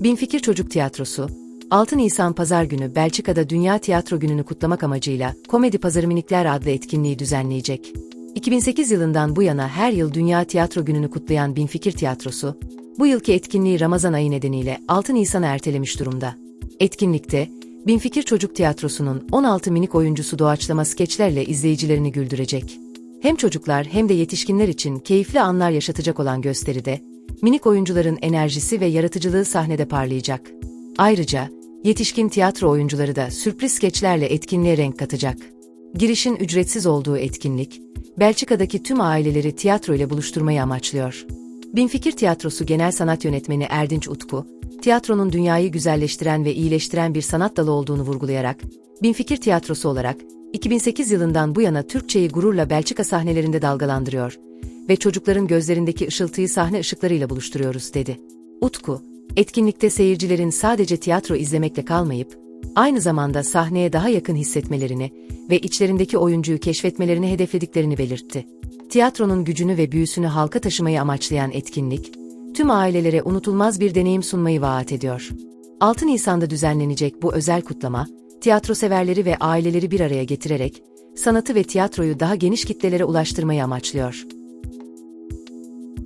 Binfikir Çocuk Tiyatrosu, 6 Nisan Pazar günü Belçika'da Dünya Tiyatro Günü'nü kutlamak amacıyla Komedi Pazarı Minikler adlı etkinliği düzenleyecek. 2008 yılından bu yana her yıl Dünya Tiyatro Günü'nü kutlayan Binfikir Tiyatrosu, bu yılki etkinliği Ramazan ayı nedeniyle 6 Nisan'a ertelemiş durumda. Etkinlikte, Binfikir Çocuk Tiyatrosu'nun 16 minik oyuncusu doğaçlama skeçlerle izleyicilerini güldürecek. Hem çocuklar hem de yetişkinler için keyifli anlar yaşatacak olan gösteride, minik oyuncuların enerjisi ve yaratıcılığı sahnede parlayacak. Ayrıca, yetişkin tiyatro oyuncuları da sürpriz skeçlerle etkinliğe renk katacak. Girişin ücretsiz olduğu etkinlik, Belçika'daki tüm aileleri tiyatro ile buluşturmayı amaçlıyor. Binfikir Tiyatrosu Genel Sanat Yönetmeni Erdinç Utku, tiyatronun dünyayı güzelleştiren ve iyileştiren bir sanat dalı olduğunu vurgulayarak, Binfikir Tiyatrosu olarak 2008 yılından bu yana Türkçeyi gururla Belçika sahnelerinde dalgalandırıyor ve çocukların gözlerindeki ışıltıyı sahne ışıklarıyla buluşturuyoruz dedi. Utku, etkinlikte seyircilerin sadece tiyatro izlemekle kalmayıp, aynı zamanda sahneye daha yakın hissetmelerini ve içlerindeki oyuncuyu keşfetmelerini hedeflediklerini belirtti. Tiyatronun gücünü ve büyüsünü halka taşımayı amaçlayan etkinlik, tüm ailelere unutulmaz bir deneyim sunmayı vaat ediyor. 6 Nisan'da düzenlenecek bu özel kutlama, tiyatro severleri ve aileleri bir araya getirerek, sanatı ve tiyatroyu daha geniş kitlelere ulaştırmayı amaçlıyor.